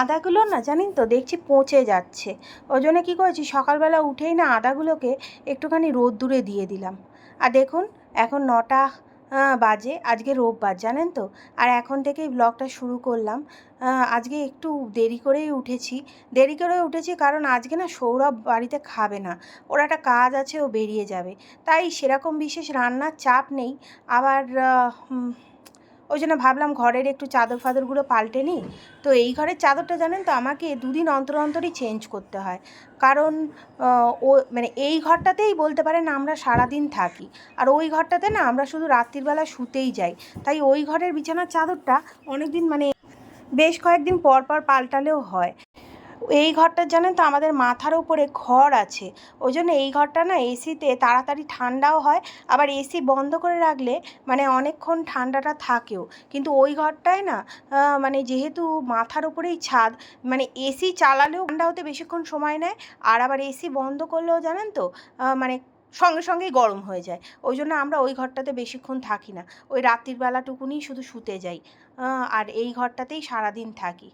আদাগুলো না জানেন তো, দেখছি পচে যাচ্ছে। ওই জন্য কী করেছি, সকালবেলা উঠেই না আদাগুলোকে একটুখানি রোদ্দুরে দিয়ে দিলাম। আর দেখুন, এখন নটা বাজে, আজকে রোববার, জানেন তো? আর এখন থেকেই ব্লগটা শুরু করলাম। আজকে একটু দেরি করেই উঠেছি। দেরি করে উঠেছি কারণ আজকে না সৌরভ বাড়িতে খাবে না। ওর একটা কাজ আছে, ও বেরিয়ে যাবে। তাই সেরকম বিশেষ রান্নার চাপ নেই। আবার ওই জন্য ভাবলাম ঘরের একটু চাদর ফাদরগুলো পাল্টে নিই। তো এই ঘরের চাদরটা জানেন তো, আমাকে দুদিন অন্তর অন্তরই চেঞ্জ করতে হয়। কারণ ও মানে এই ঘরটাতেই বলতে পারেন আমরা সারাদিন থাকি। আর ওই ঘরটাতে না আমরা শুধু রাত্রিবেলা শুতেই যাই। তাই ওই ঘরের বিছানার চাদরটা অনেকদিন মানে বেশ কয়েকদিন পর পর পাল্টালেও হয়। এই ঘরটা জানেন তো, আমাদের মাথার উপরে ঘর আছে। ওই জন্য এই ঘরটা না এসিতে তাড়াতাড়ি ঠান্ডাও হয়, আবার এসি বন্ধ করে রাখলে মানে অনেকক্ষণ ঠান্ডাটা থাকেও। কিন্তু ওই ঘরটায় না মানে যেহেতু মাথার উপরেই ছাদ মানে এসি চালালেও ঠান্ডা হতে বেশিক্ষণ সময় নেয়, আর আবার এসি বন্ধ করলেও জানেন তো মানে সঙ্গে সঙ্গেই গরম হয়ে যায়। ওই জন্য আমরা ওই ঘরটাতে বেশিক্ষণ থাকি না। ওই রাত্রির বেলাটুকুনি শুধু শুতে যাই। আর এই ঘরটাতেই সারাদিন থাকি।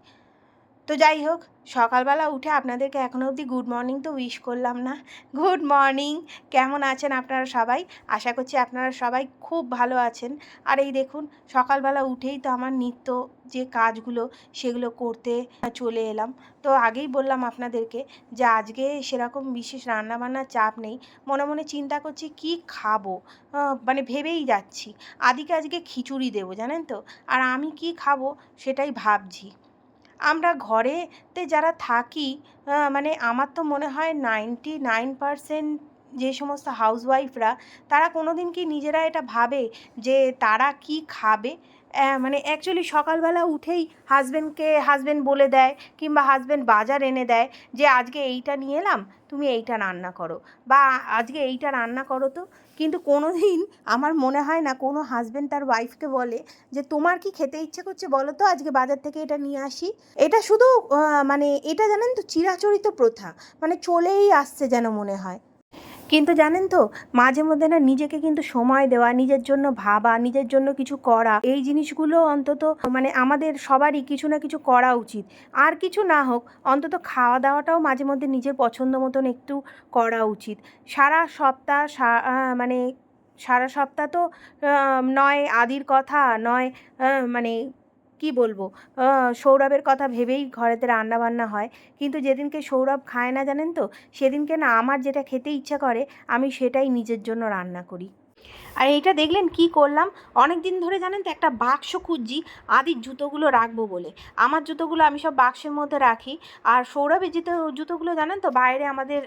তো যাই হোক, সকালবেলা উঠে আপনাদেরকে এখনও অবধি গুড মর্নিং তো উইশ করলাম না। গুড মর্নিং কেমন আছেন আপনারা সবাই? আশা করছি আপনারা সবাই খুব ভালো আছেন। আর এই দেখুন, সকালবেলা উঠেই তো আমার নিত্য যে কাজগুলো, সেগুলো করতে চলে এলাম। তো আগেই বললাম আপনাদেরকে যে আজকে সেরকম বিশেষ রান্নাবান্নার চাপ নেই। মনে মনে চিন্তা করছি কি খাব? মানে ভেবেই যাচ্ছি। আদিকে আজকে খিচুড়ি দেবো, জানেন তো? আর আমি কি খাব সেটাই ভাবছি। আমরা ঘরেতে যারা থাকি মানে আমার তো মনে হয় নাইনটি নাইন পারসেন্ট যে সমস্ত হাউসওয়াইফরা তারা কোনো দিন কি নিজেরা এটা ভাবে যে তারা কি খাবে? মানে অ্যাকচুয়ালি সকালবেলা উঠেই হাজব্যান্ডকে হাজব্যান্ড বলে দেয় কিংবা হাজব্যান্ড বাজার এনে দেয় যে, আজকে এইটা নিয়ে এলাম, তুমি এইটা রান্না করো। বা, আজকে এইটা রান্না করো তো। কিন্তু কোনো দিন আমার মনে হয় না কোনো হাজব্যান্ড তার ওয়াইফকে বলে যে, তোমার কি খেতে ইচ্ছে করছে বলো তো? আজকে বাজার থেকে এটা নিয়ে আসি। এটা শুধু মানে এটা জানেন তো চিরাচরিত প্রথা। মানে চলেই আসছে যেন মনে হয়। কিন্তু জানেন তো, মাঝে মধ্যে না নিজেকে কিন্তু সময় দেওয়া, নিজের জন্য ভাবা, নিজের জন্য কিছু করা, এই জিনিসগুলো অন্তত মানে আমাদের সবারই কিছু না কিছু করা উচিত। আর কিছু না হোক, অন্তত খাওয়া দাওয়াটাও মাঝে মধ্যে নিজের পছন্দ মতন একটু করা উচিত। সারা সপ্তাহ মানে সারা সপ্তাহ তো নয় আদির কথা, নয় মানে কি বলব? সৌরভের কথা ভেবেই ঘরেতে রান্না বান্না হয়। কিন্তু যেদিনকে সৌরভ খায় না জানেন তো? সেদিনকে না আমার যেটা খেতে ইচ্ছা করে, আমি সেটাই নিজের জন্য রান্না করি। আর এইটা দেখলেন কি করলাম? অনেক দিন ধরে জানেন তো একটা বাক্স খুঁজছি, আদির জুতোগুলো রাখব বলে। আমার জুতোগুলো আমি সব বাক্সের মধ্যে রাখি। আর সৌরভের জুতো জুতোগুলো জানেন তো বাইরে আমাদের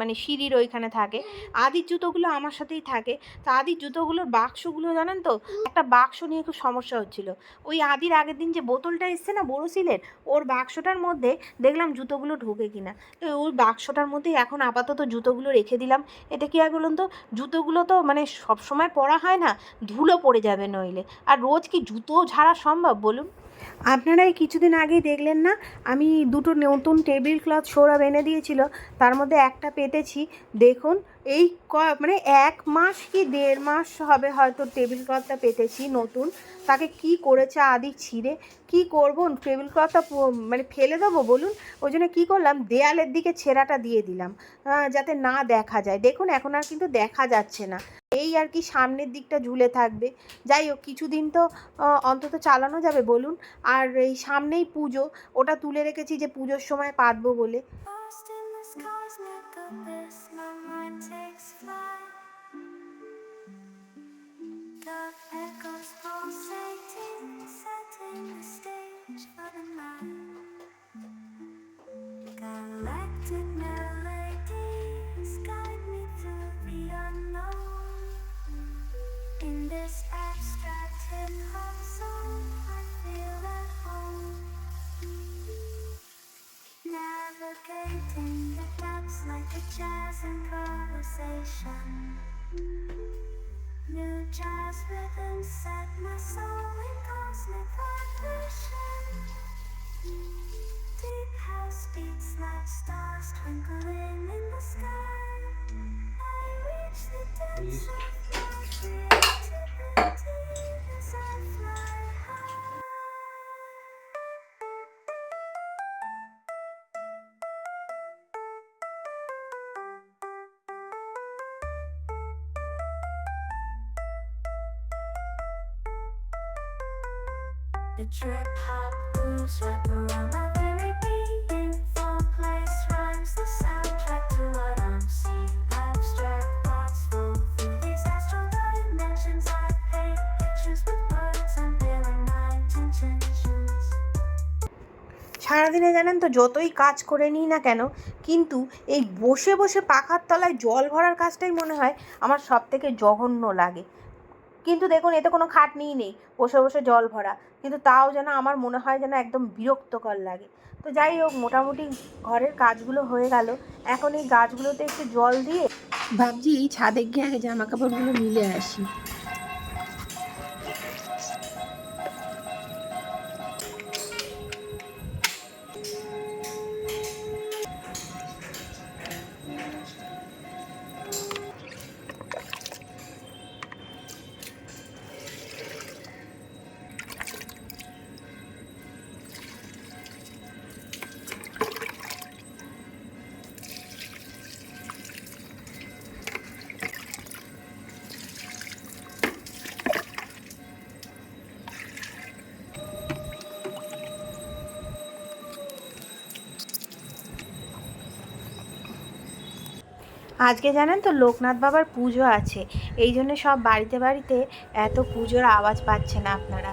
মানে সিঁড়ির ওইখানে থাকে, আদির জুতোগুলো আমার সাথেই থাকে। তো আদির জুতোগুলোর বাক্সগুলো জানেন তো, একটা বাক্স নিয়ে খুব সমস্যা হচ্ছিল। ওই আদির আগের দিন যে বোতলটা এসছে না বড়শিলের, ওর বাক্সটার মধ্যে দেখলাম জুতোগুলো ঢোকে কিনা। তো ওই বাক্সটার মধ্যেই এখন আপাতত জুতোগুলো রেখে দিলাম। এতে কী হয় বলুন তো? জুতোগুলো তো মানে সবসময় পরা হয় না, ধুলো পড়ে যাবে নইলে। আর রোজ কি জুতো ঝাড়া সম্ভব, বলুন? আপনারা এই কিছুদিন আগেই দেখলেন না, আমি দুটো নতুন টেবিল ক্লথ সৌরভ এনে দিয়েছিল, তার মধ্যে একটা পেতেছি। দেখুন এই ক মানে এক মাস কি দেড় মাস হবে হয়তো টেবিল ক্লথটা পেতেছি নতুন। তাকে কি করেছে আদি ছিঁড়ে? কি করব? টেবিল ক্লথটা মানে ফেলে দেবো বলুন? ওই জন্য কী করলাম? দেয়ালের দিকে ছেঁড়াটা দিয়ে দিলাম যাতে না দেখা যায়। দেখুন, এখন আর কিন্তু দেখা যাচ্ছে না। এই আর কি সামনের দিকটা ঝুলে থাকবে। যাই হোক, কিছুদিন তো অন্তত চালানো যাবে বলুন। আর এই সামনেই পুজো। ওটা তুলে রেখেছি যে পুজোর সময় পাতবো বলে। Takes flight. Echoes pulsating, setting the stage for the melodies guide me the unknown. In this I feel at home. Navigating the like a jazz improvisation. New jazz rhythms set my soul in cosmic vibration. Deep house beats like stars twinkling in the sky. I reach the depths of my creativity as I fly high. সারাদিনে জানেন তো, যতই কাজ করে নিই না কেন, কিন্তু এই বসে বসে পাখার তলায় জল ভরার কাজটাই মনে হয় আমার সব থেকে জঘন্য লাগে। কিন্তু দেখুন, এতে কোনো খাটনিই নেই। বসে বসে জল ভরা। কিন্তু তাও যেন আমার মনে হয় যেন একদম বিরক্তকর লাগে। তো যাই হোক, মোটামুটি ঘরের কাজগুলো হয়ে গেল। এখন এই গাছগুলোতে একটু জল দিয়ে ভাবছি এই ছাদে গিয়ে আগে জামা কাপড়গুলো মিলে আসি। আজকে জানেন তো লোকনাথ বাবার পুজো আছে, এই জন্য সব বাড়িতে বাড়িতে এত পুজোর আওয়াজ পাচ্ছেন আপনারা।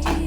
sweet.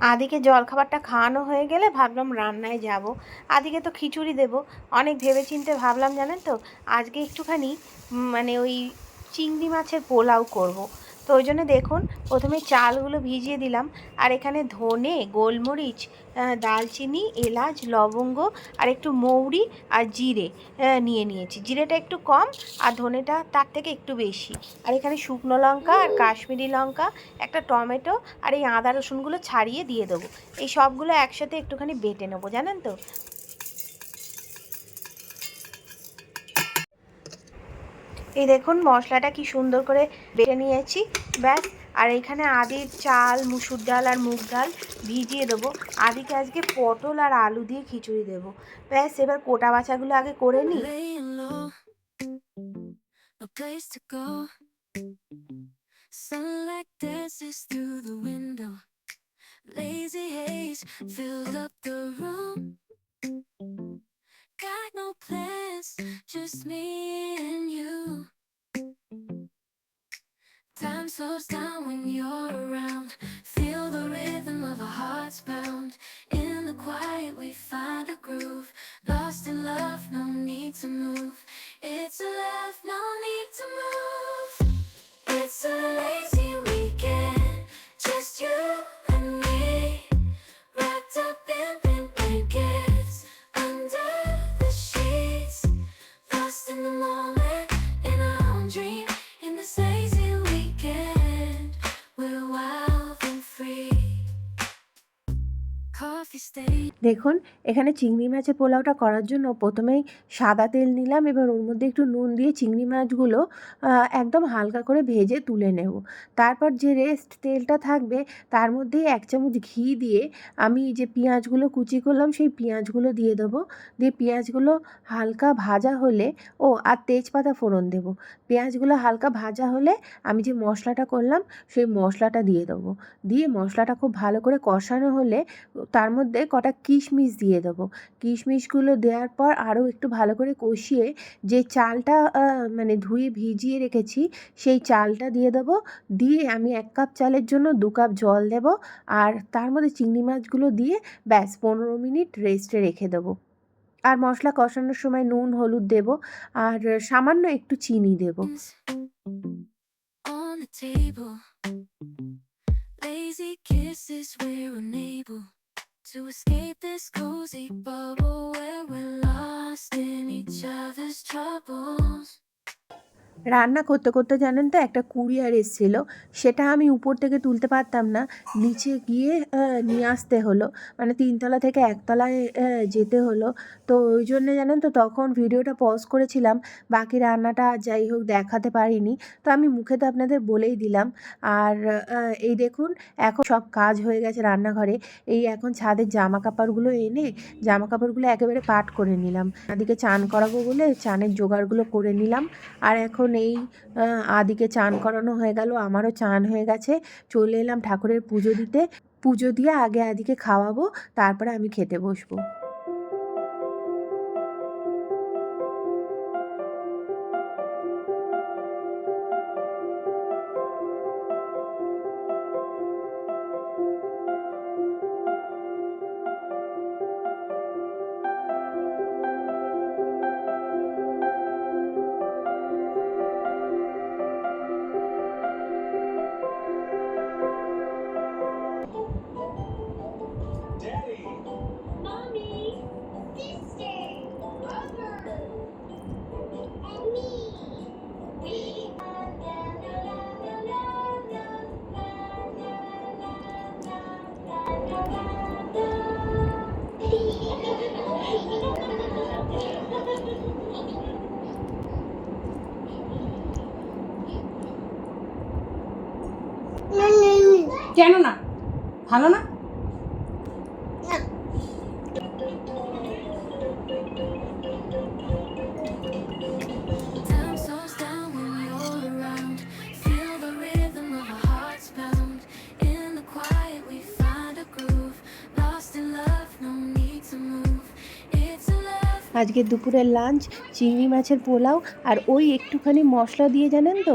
আদিকে জলখাবারটা খাওয়ানো হয়ে গেলে ভাবলাম রান্নায় যাব আদিকে তো খিচুড়ি দেব অনেক ভেবেচিন্তে ভাবলাম জানেন তো, আজকে একটুখানি মানে ওই চিংড়ি মাছের পোলাও করব। তো ওই জন্য দেখুন, প্রথমে চালগুলো ভিজিয়ে দিলাম। আর এখানে ধনে, গোলমরিচ দালচিনি এলাচ, লবঙ্গ আর একটু মৌরি আর জিরে নিয়ে নিয়েছি। জিরেটা একটু কম আর ধনেটা তার থেকে একটু বেশি। আর এখানে শুকনো লঙ্কা আর কাশ্মীরি লঙ্কা, একটা টমেটো আর এই আদা রসুনগুলো ছাড়িয়ে দিয়ে দেবো। এই সবগুলো একসাথে একটুখানি বেটে নেব, জানেন তো? এই দেখুন মশলাটা কি সুন্দর করে বেটে নিয়েছি। ব্যাস, আর এখানে আদির চাল, মুসুর ডাল আর মুগ ডাল ভিজিয়ে দেবো। আদিকে আজকে পটল আর আলু দিয়ে খিচুড়ি দেবো। ব্যাস, এবার কোটা বাছাগুলো আগে করে window. Lazy haze up the room. Got no plans, just me and you. Time slows down when you're around. Feel the rhythm of our hearts bound. In the quiet, we find a groove. Lost in love, দেখুন, এখানে চিংড়ি মাছের পোলাওটা করার জন্য প্রথমেই সাদা তেল নিলাম এবার ওর মধ্যে একটু নুন দিয়ে চিংড়ি মাছগুলো একদম হালকা করে ভেজে তুলে নেব। তারপর যে রেস্ট তেলটা থাকবে, তার মধ্যেই এক চামচ ঘি দিয়ে আমি যে পেঁয়াজগুলো কুচি করলাম, সেই পেঁয়াজগুলো দিয়ে দেবো। দিয়ে পেঁয়াজগুলো হালকা ভাজা হলে, ও, আর তেজপাতা ফোড়ন দেব। পেঁয়াজগুলো হালকা ভাজা হলে আমি যে মশলাটা করলাম, সেই মশলাটা দিয়ে দেবো। দিয়ে মশলাটা খুব ভালো করে কষানো হলে, তার মধ্যে কটা কিশমিশ দিয়ে দেবো। কিশমিশগুলো দেওয়ার পর আরও একটু ভালো করে কষিয়ে যে চালটা মানে ধুয়ে ভিজিয়ে রেখেছি সেই চালটা দিয়ে দেবো। দিয়ে আমি এক কাপ চালের জন্য দু কাপ জল দেব আর তার মধ্যে চিংড়ি মাছগুলো দিয়ে ব্যাস পনেরো মিনিট রেস্টে রেখে দেবো। আর মশলা কষানোর সময় নুন হলুদ দেব আর সামান্য একটু চিনি দেবো. Lazy kisses, we're unable. To escape this cozy bubble where we're lost in each other's troubles. রান্না করতে করতে জানেন তো একটা কুরিয়ার এসেছিল, সেটা আমি উপর থেকে তুলতে পারতাম না। নিচে গিয়ে নিয়ে আসতে হলো। মানে তিনতলা থেকে একতলায় যেতে হলো। তো ওই জন্যে জানেন তো তখন ভিডিওটা পজ করেছিলাম। বাকি রান্নাটা যাই হোক দেখাতে পারিনি। তো আমি মুখে তো আপনাদের বলেই দিলাম। আর এই দেখুন, এখন সব কাজ হয়ে গেছে রান্নাঘরে। এই এখন ছাদের জামা কাপড়গুলো এনে জামা কাপড়গুলো একেবারে পাট করে নিলাম। আদিকে চান করাবো বলে চানের জোগাড়গুলো করে নিলাম। আর এখন এই আদিকে চান করানো হয়ে গেল, আমারও চান হয়ে গেছে। চলে এলাম ঠাকুরের পুজো দিতে। পুজো দিয়ে আগে আদিকে খাওয়াবো, তারপরে আমি খেতে বসবো। কেন না? ভালো না? আজকে দুপুরের লাঞ্চ চিংড়ি মাছের পোলাও আর ওই একটুখানি মশলা দিয়ে জানেন তো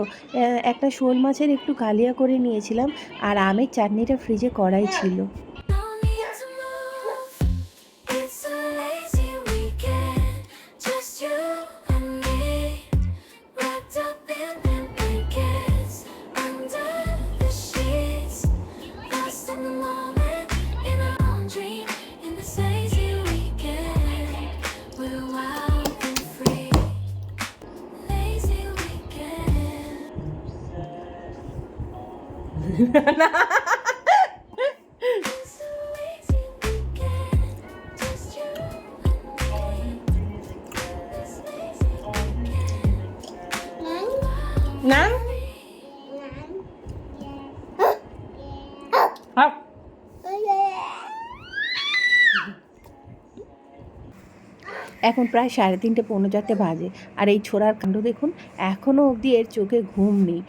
একটা শোল মাছের একটু কালিয়া করে নিয়েছিলাম আর আমের চাটনিটা ফ্রিজে করাই ছিল। এখন প্রায় সাড়ে তিনটে পৌনে চারটে বাজে। আর এই ছোড়ার কাণ্ড দেখুন এখনও অবধি এর চোখে ঘুম নেই।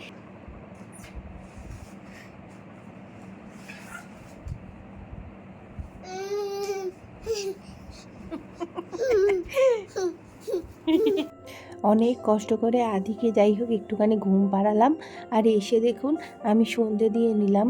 অনেক কষ্ট করে আদিকে যাই হোক একটুখানি ঘুম পাড়ালাম। আর এসে দেখুন, আমি সন্ধে দিয়ে নিলাম।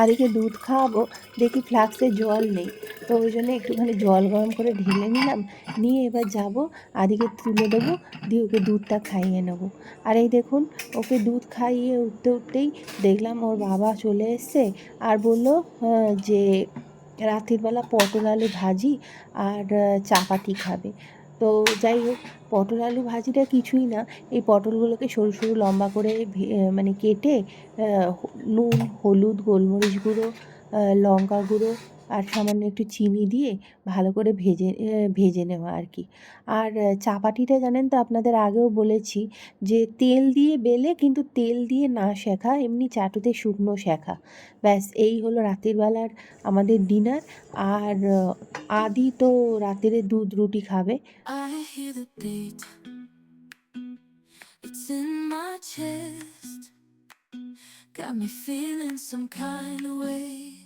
আদিকে দুধ খাওয়াবো, দেখি ফ্লাক্সে জল নেই। তো ওই জন্য একটুখানি জল গরম করে ঢেলে নিলাম। নিয়ে এবার যাব, আদিকে তুলে দেবো, দিয়ে ওকে দুধটা খাইয়ে নেব। আর এই দেখুন, ওকে দুধ খাইয়ে উঠতে উঠতেই দেখলাম ওর বাবা চলে এসছে আর বলল যে রাত্রির বেলা পটল আলু ভাজি আর চাপাতি খাবে। তো যাই হোক, পটল আলু ভাজিটা কিছুই না, এই পটলগুলোকে সরু সরু লম্বা করে মানে কেটে নুন, হলুদ, গোলমরিচ গুঁড়ো লঙ্কা গুঁড়ো আর সামান্য একটু চিনি দিয়ে ভালো করে ভেজে ভেজে নেওয়া আর কি। আর চাপাটিটা জানেন তো আপনাদের আগেও বলেছি যে তেল দিয়ে বেলে কিন্তু তেল দিয়ে না শেখা, এমনি চাটুতে শুকনো শেখা। ব্যাস, এই হলো রাতের বেলার আমাদের ডিনার। আর আদি তো রাতের দুধ রুটি খাবে. Got me feeling some kind of way.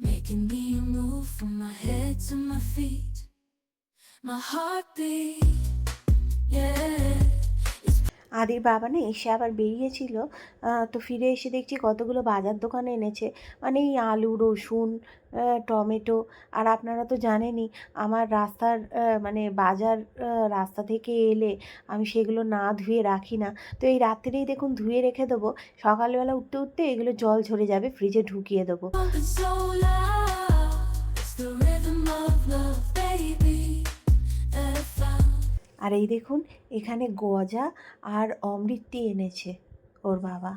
making me move from my head to my feet. My heartbeat, yeah. আদির বাবা না এসে আবার বেরিয়েছিল তো ফিরে এসে দেখছি কতগুলো বাজার দোকানে এনেছে। মানে এই আলু, রসুন টমেটো, আর আপনারা তো জানেনই আমার রাস্তার মানে বাজার রাস্তা থেকে এলে আমি সেগুলো না ধুয়ে রাখি না। তো এই রাত্রেই দেখুন ধুয়ে রেখে দেবো, সকালবেলা উঠতে উঠতে এগুলো জল ঝরে যাবে ফ্রিজে ঢুকিয়ে দেবো। আর এই দেখুন, এখানে গজা আর অমৃতি এনেছে ওর বাবা।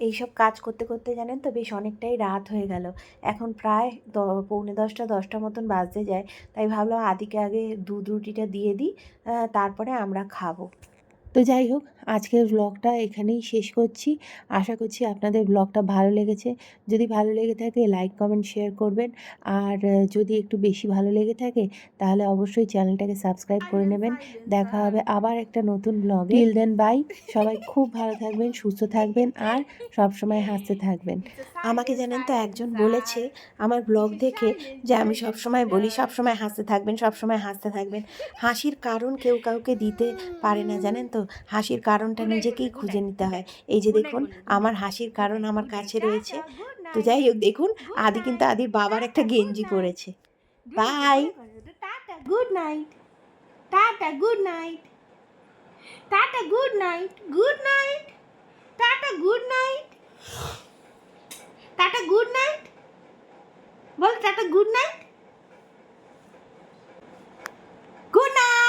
এইসব কাজ করতে করতে জানেন তো বেশ অনেকটাই রাত হয়ে গেল। এখন প্রায় দ- পৌনে দশটা দশটা মতন বাজতে যায়। তাই ভাবলাম আদিকে আগে দুধ রুটিটা দিয়ে দিই তারপরে আমরা খাব। তো যাই হোক আজকের ব্লগটা এখানেই শেষ করছি। আশা করছি আপনাদের ব্লগটা ভালো লেগেছে। যদি ভালো লেগে থাকে লাইক কমেন্ট শেয়ার করবেন। আর যদি একটু বেশি ভালো লেগে থাকে তাহলে অবশ্যই চ্যানেলটাকে সাবস্ক্রাইব করে নেবেন। দেখা হবে আবার একটা নতুন ব্লগ টিল দেন বাই সবাই খুব ভালো থাকবেন সুস্থ থাকবেন আর সব সময় হাসতে থাকবেন। আমাকে জানেন তো একজন বলেছে আমার ব্লগ দেখে যে আমি সব সময় বলি সব সময় হাসতে থাকবেন সব সময় হাসতে থাকবেন। হাসির কারণ কেউ কাউকে দিতে পারে না জানেন তো? হাসির কারণটা নিজেকেই খুঁজে নিতে হয়। এই যে দেখুন আমার হাসির কারণ আমার কাছে রয়েছে। তো যাই হোক দেখুন আদি কিন্তু আদির বাবার একটা গেঞ্জি পরেছে। Bye. Tata good night. Tata good night. Tata good night good night. Tata good night. Tata good night. বল tata good night. Good night.